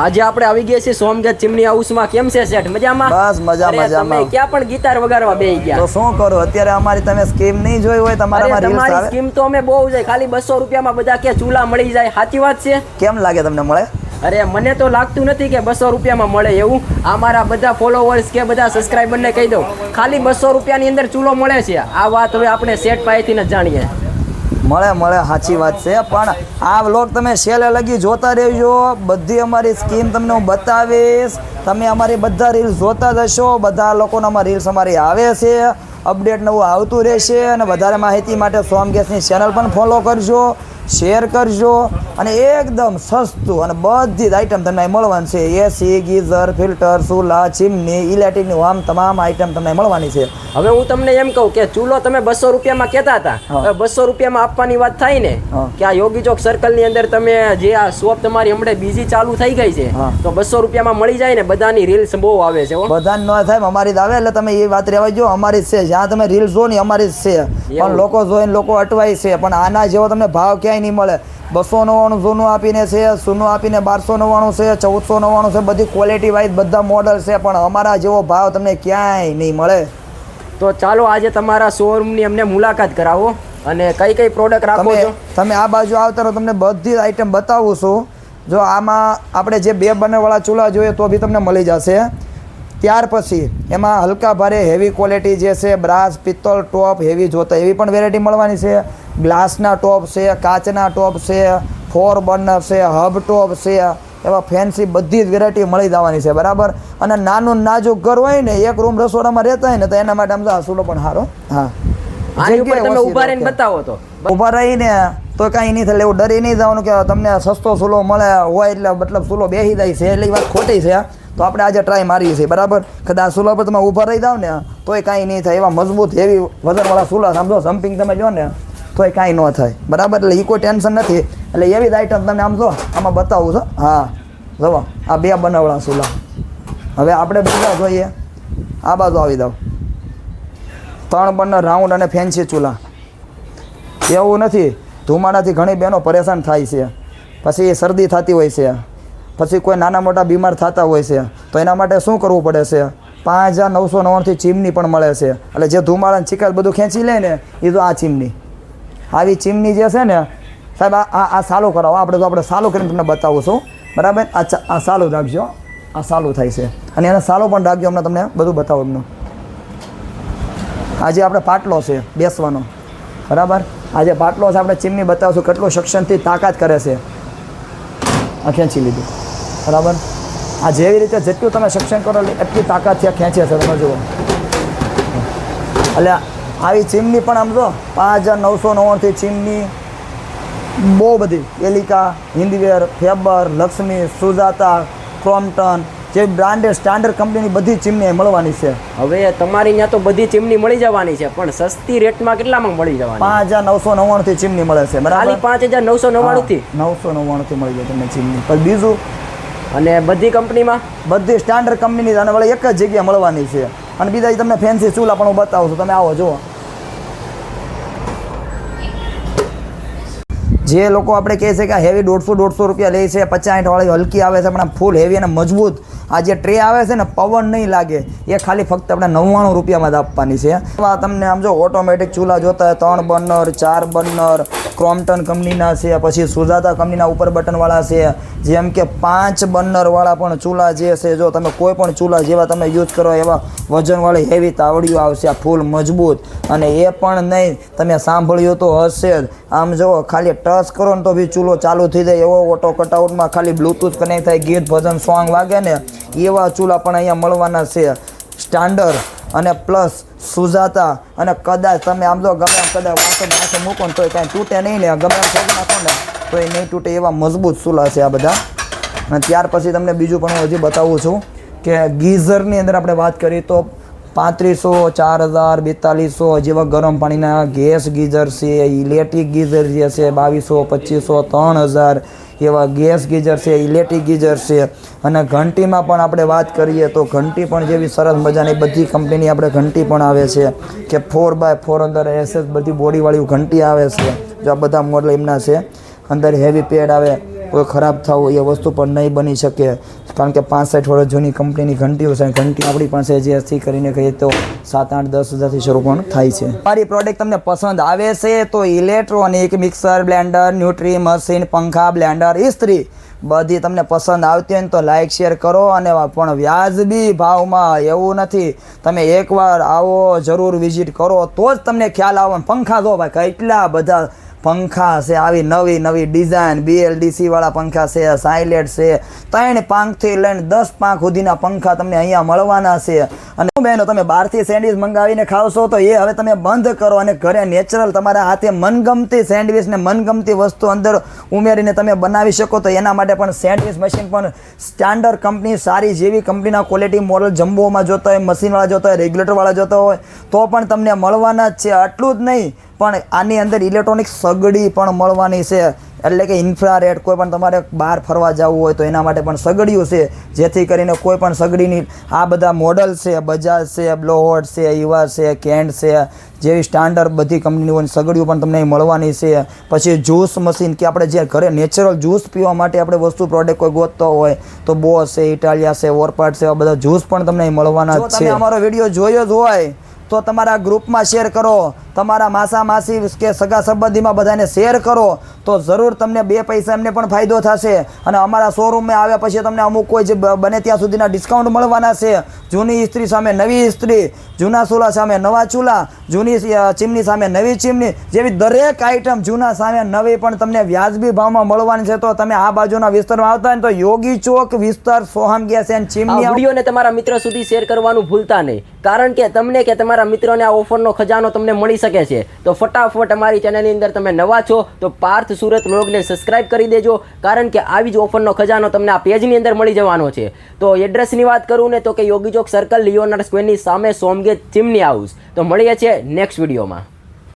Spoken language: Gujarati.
આજે આપણે આવી ગયા છીએ સોમગઢ ચીમની હાઉસમાં કેમ છે સેઠ મજામાં? બસ મજા મજામાં. તમે ક્યાં પણ ગિટાર વગાડવા બેહી ગયા. તો શું કરો? અત્યારે અમારી તમે સ્કીમ નહીં જોઈ હોય તમારામાં રીલ્સ તમારી આવે. સ્કીમ તો અમે બહુ જાય. ખાલી બસો રૂપિયામાં બધા કે ચૂલા મળી જાય. સાચી વાત છે? કેમ લાગે તમને મળે? અરે મને તો લાગતું નથી કે બસો રૂપિયામાં મળે એવું. આ મારા બધા ફોલોવર્સ કે બધા સબસ્ક્રાઈબરને કહી દઉં. ખાલી બસો રૂપિયાની અંદર ચૂલો મળે છે. આ વાત હવે આપણે સેટ પાસેથી જ જાણીએ. મળે મળે, સાચી વાત છે. પણ આ વ્લોગ તમે છેલ્લે લગી જોતા રહેજો. બધી અમારી સ્કીમ તમને હું બતાવીશ. તમે અમારી બધા રીલ્સ જોતા જશો બધા લોકોને અમારી રીલ્સ અમારી આવે છે. અપડેટ નવું આવતું રહેશે અને વધારે માહિતી માટે સોમ ગેસની ચેનલ પણ ફોલો કરજો. શેર કરજો અને એકદમ સસ્તું અને બધી જ આઇટમ તમને મળવાની છે. એસી ગીઝર ફિલ્ટર ચૂલા ચીમની ઇલેક્ટ્રિકની આમ તમામ આઈટમ તમને મળવાની છે. હવે હું તમને એમ કહું કે ચૂલો તમે બસો રૂપિયામાં કહેતા હતા. હવે બસો રૂપિયામાં આપવાની વાત થાય ને કે આ યોગી ચોક સર્કલની અંદર તમે જે આ શોપ તમારી હમણાં બીજી ચાલુ થઈ ગઈ છે તો બસો રૂપિયામાં મળી જાય ને બધાની રીલ્સ બહુ આવે છે બધાને બધા ન થાય અમારી જ આવે એટલે તમે એ વાત રહેવા જો અમારી જ છે. જ્યાં તમે રીલ જો ને અમારી જ છે. પણ લોકો જોઈને લોકો અટવાય છે. પણ આના જેવો તમને ભાવ ક્યાંય નહીં મળે. બસો નવ્વાણું જૂનું આપીને છે સોનું આપીને બારસો નવ્વાણું છે ચૌદસો નવ્વાણું છે બધી ક્વોલિટી વાઇઝ બધા મોડલ છે પણ અમારા જેવો ભાવ તમને ક્યાંય નહીં મળે. તો ચાલો આજે તમારા શોરૂમની અમને મુલાકાત કરાવો અને કઈ કઈ પ્રોડક્ટ રાખો છો? તમે આ બાજુ આવતા રહો તમને બધી આઈટમ બતાવું છું. જો આમાં આપણે જે બે બંનેવાળા ચૂલા જોઈએ તો બી તમને મળી જશે. ત્યાર પછી એમાં હલકા ભારે હેવી ક્વોલિટી જે છે બ્રાસ પિત્તળ ટોપ હેવી જોતા એવી પણ વેરાયટી મળવાની છે. ગ્લાસના ટોપ છે કાચના ટોપ છે ફોર બર્નર છે હબ ટોપ છે એવા ફેન્સી બધી જ વેરાયટી મળી જવાની છે બરાબર? અને નાનું નાજુક ઘર હોય ને એક રૂમ રસોડામાં રહેતા હોય ને તો એના માટે આમ તો પણ સારો. હા. ઊભા રહીને બતાવો તો. ઊભા રહીને તો કાંઈ નહીં થાય એવું ડરી નહીં જવાનું કે તમને સસ્તો ચૂલો મળે હોય એટલે મતલબ સુલો બેસી જાય છે એટલે વાત ખોટી છે તો આપણે આજે ટ્રાય મારીએ છીએ, બરાબર? કદાચ સુલા પર તમે ઊભા રહી જાવ ને, તોય કાંઈ નહીં થાય. એવા મજબૂત હેવી વજનવાળા સુલા સમજો જમ્પિંગ તમે જો ને, તોય કાંઈ ન થાય. બરાબર? એટલે એ કોઈ ટેન્શન નથી. એટલે એવી જ આઈટમ તમને આમ જો, આમાં બતાવું છું. હા જુઓ આ બે બનાવડા ચૂલા હવે આપણે બીજા જોઈએ. આ બાજુ આવી દઉં ત્રણ બર્નર રાઉન્ડ અને ફેન્સી ચૂલા. એવું નથી. ધુમાડાથી ઘણી બહેનો પરેશાન થાય છે. પછી શરદી થતી હોય છે. પછી કોઈ નાના મોટા બીમાર થતા હોય છે, તો એના માટે શું કરવું પડે છે? પાંચ હજાર નવસો નવ્વાણથી ચીમની પણ મળે છે. એટલે જે ધુમાડા ચીકાત બધું ખેંચી લે ને એ તો આ ચીમની. આવી ચીમની જે છે ને, સાહેબ, આ આ સાલું કરાવો. આપણે તો આપણે સાલું કરીને તમને બતાવું છું. બરાબર? આ આ સાલું રાખજો. આ સાલું થાય છે. અને એને સાલું પણ રાખજો, હમણાં તમને બધું બતાવો એમનું. આજે આપણે પાટલો છે, બેસવાનો. બરાબર? આજે પાટલો છે, આપણે ચીમની બતાવશું, કેટલું સક્ષમથી તાકાત કરે છે. આ ખેંચી લીધું. બરાબર? આ જેવી રીતે જેટલું તમે સક્ષમ કરો એટલી તાકાત ત્યાં ખેંચે છે તમે જુઓ. એટલે આવી ચીમની પણ આમ જો પાંચ હજાર નવસો નવ્વાણથી ચીમની બહુ બધી. Elica Hindware Faber Lakshmi Sujata Crompton જે બ્રાન્ડેડ સ્ટાન્ડર્ડ કંપનીની બધી ચીમની મળવાની છે. હવે તમારી ત્યાં તો બધી ચીમની મળી જવાની છે પણ સસ્તી રેટમાં કેટલામાં મળી જવાની? પાંચ હજાર નવસો નવ્વાણુંથી ચીમની મળે છે બરાબર? પાંચ હજાર નવસો નવ્વાણું થી નવસો નવ્વાણુંથી મળી જાય તમને ચીમની. પણ બીજું અને બધી કંપનીમાં બધી સ્ટાન્ડર્ડ કંપનીની અને વળી એક જ જગ્યાએ મળવાની છે. અને બીજા તમને ફેન્સી ચૂલા પણ હું બતાવું છું. તમે આવો, જુઓ. જે લોકો આપણે કહે છે કે હેવી દોઢસો દોઢસો રૂપિયા લે છે પચાસ વાળી હલકી આવે છે, પણ ફૂલ હેવી અને મજબૂત. આ જે ટ્રે આવે છે ને, પવન નહીં લાગે, એ ખાલી ફક્ત આપણે નવ્વાણું રૂપિયામાં જ આપવાની છે. આ તમને આમ જો ઓટોમેટિક ચૂલા જોતા ત્રણ બર્નર ચાર બર્નર ક્રોમ્પટન કંપનીના છે, પછી સુજાતા કંપનીના ઉપર બટનવાળા છે. જેમ કે પાંચ બર્નરવાળા પણ ચૂલા જે છે, જો તમે કોઈ પણ ચૂલા જેવા તમે યુઝ કરો, એવા વજનવાળી હેવી તાવડીઓ આવશે, આ ફૂલ મજબૂત. અને એ પણ નહીં, તમે સાંભળ્યું તો હશે જ. આમ જો ખાલી ટચ કરો ને તો બી ચૂલો ચાલુ થઈ જાય. એવો ઓટો કટઆઉટમાં ખાલી બ્લૂટૂથ કનેક્ટ થાય, ગીત, ભજન સોંગ વાગે ને, એવા ચૂલા પણ અહીંયા મળવાના છે. સ્ટાન્ડર્ડ અને પ્લસ સુજાતા અને કદાચ તમે આમ જો ગમે કદાચ વાંચો વાંચો મૂકો ને તોય કાંઈ તૂટે નહીં ને, ગમે એમ ફેંકી નાખો ને તો એ નહીં તૂટે એવા મજબૂત ચૂલા છે આ બધા. અને ત્યાર પછી તમને બીજું પણ હું હજી બતાવું છું કે ગીઝરની અંદર આપણે વાત કરીએ તો પાંત્રીસો ચાર હજાર બેતાલીસો, જેવા ગરમ પાણીના ગેસ ગીઝર છે, ઇલેક્ટ્રિક ગીઝર જે છે, બાવીસો, પચીસો ત્રણ હજાર એવા ગેસ ગીઝર છે, ઇલેક્ટ્રિક ગીઝર છે. અને ઘંટીમાં પણ આપણે વાત કરીએ તો ઘંટી પણ જેવી સરસ મજાની બધી કંપનીની આપણે ઘંટી પણ આવે છે કે ફોર બાય ફોર અંદર એસએસ બધી બોડીવાળી ઘંટી આવે છે. જો આ બધા મોડલ એમના છે. અંદર હેવી પેડ આવે. કોઈ ખરાબ થવું એ વસ્તુ પણ નહીં બની શકે. કારણ કે પાંસઠ વર્ષ જૂની કંપનીની ઘંટીઓ છે ઘંટી આપણી પાસે જે હસ્તી કરીને કહીએ તો સાત આઠ દસ હજારથી શરૂ પણ થાય છે. મારી પ્રોડક્ટ તમને પસંદ આવે છે તો electronic mixer blender nutri machine પંખા બ્લેન્ડર ઇસ્ત્રી બધી તમને પસંદ આવતી હોય ને તો લાઇક શેર કરો અને પણ વ્યાજબી ભાવમાં એવું નથી. તમે એકવાર આવો, જરૂર વિઝિટ કરો તો જ તમને ખ્યાલ આવે પંખા જો ભાઈ કેટલા બધા પંખા છે, આવી નવી નવી ડિઝાઇન બીએલડીસી વાળા પંખા છે સાયલેટ છે. ત્રણ પાંખથી લઈને દસ પાંખ સુધીના પંખા તમને અહીંયા મળવાના છે. અને બહેનો તમે બહારથી સેન્ડવિચ મંગાવીને ખાવશો તો એ હવે તમે બંધ કરો અને ઘરે નેચરલ તમારા હાથે મનગમતી સેન્ડવિચ ને મનગમતી વસ્તુ અંદર ઉમેરીને તમે બનાવી શકો તો એના માટે પણ સેન્ડવિચ મશીન પણ સ્ટાન્ડર્ડ કંપની સારી જેવી કંપનીના ક્વોલિટી મોડલ જમ્બોમાં જોતા હોય મશીનવાળા જોતા હોય રેગ્યુલેટરવાળા જોતા હોય, તો પણ તમને મળવાના જ છે. આટલું જ નહીં, પણ આની અંદર ઇલેક્ટ્રોનિક સગડી પણ મળવાની છે. એટલે કે ઇન્ફ્રારેડ કોઈ પણ તમારે બહાર ફરવા જવું હોય તો એના માટે પણ સગડીઓ છે. જેથી કરીને કોઈ પણ સગડીની આ બધા મોડલ છે, બજાજ છે બ્લોહોટ છે યુવા છે, કેન્ડ છે, જેવી સ્ટાન્ડર્ડ બધી કંપનીઓની સગડીઓ પણ તમને મળવાની છે. પછી જ્યુસ મશીન કે આપણે જે ઘરે નેચરલ જ્યુસ પીવા માટે આપણે વસ્તુ પ્રોડક્ટ કોઈ ગોતતો હોય તો બોસ છે, ઇટાલિયા છે ઓરપાટ છે એવા બધા જ્યુસ પણ તમને મળવાના છે. અમારો વીડિયો જોયો જ હોય તો તમારા ગ્રુપમાં શેર કરો. તમારા માસા માસી કે સગા સંબંધીમાં બધાને શેર કરો તો જરૂર તમને બે પૈસા એમને પણ ફાયદો થશે. અને અમારા શોરૂમમાં આવ્યા પછી તમને અમુક કોઈ જે બને ત્યાં સુધીના ડિસ્કાઉન્ટ મળવાના છે. જૂની ઇસ્ત્રી સામે નવી ઇસ્ત્રી જૂના ચૂલા સામે નવા ચૂલા જૂની ચીમની સામે નવી ચીમની જેવી દરેક આઇટમ જૂના સામે નવી પણ તમને વ્યાજબી ભાવમાં મળવાની છે. તો તમે આ બાજુના વિસ્તારમાં આવતા હોય ને તો યોગી ચોક વિસ્તાર સોહમ ગેસ એન્ડ ચીમની. વિડીયોને તમારા મિત્ર સુધી શેર કરવાનું ભૂલતા નહીં. કારણ કે તમને કે તમારા મિત્રોને આ ઓફરનો ખજાનો તમને મળી શકે છે. તો ફટાફટ અમારી ચેનલની અંદર તમે નવા છો, તો પાર્થ સુરત વ્લોગને સબસ્ક્રાઇબ કરી દેજો, કારણ કે આવી જ ઓફરનો ખજાનો તમને આ પેજની અંદર મળી જવાનો છે. તો એડ્રેસની વાત કરું ને તો કે યોગી ચોક સર્કલ લિયોનાર્ડ સ્ક્વેરની સામે સોમગેટ ચીમની હાઉસ તો મળીએ છીએ નેક્સ્ટ વિડીયોમાં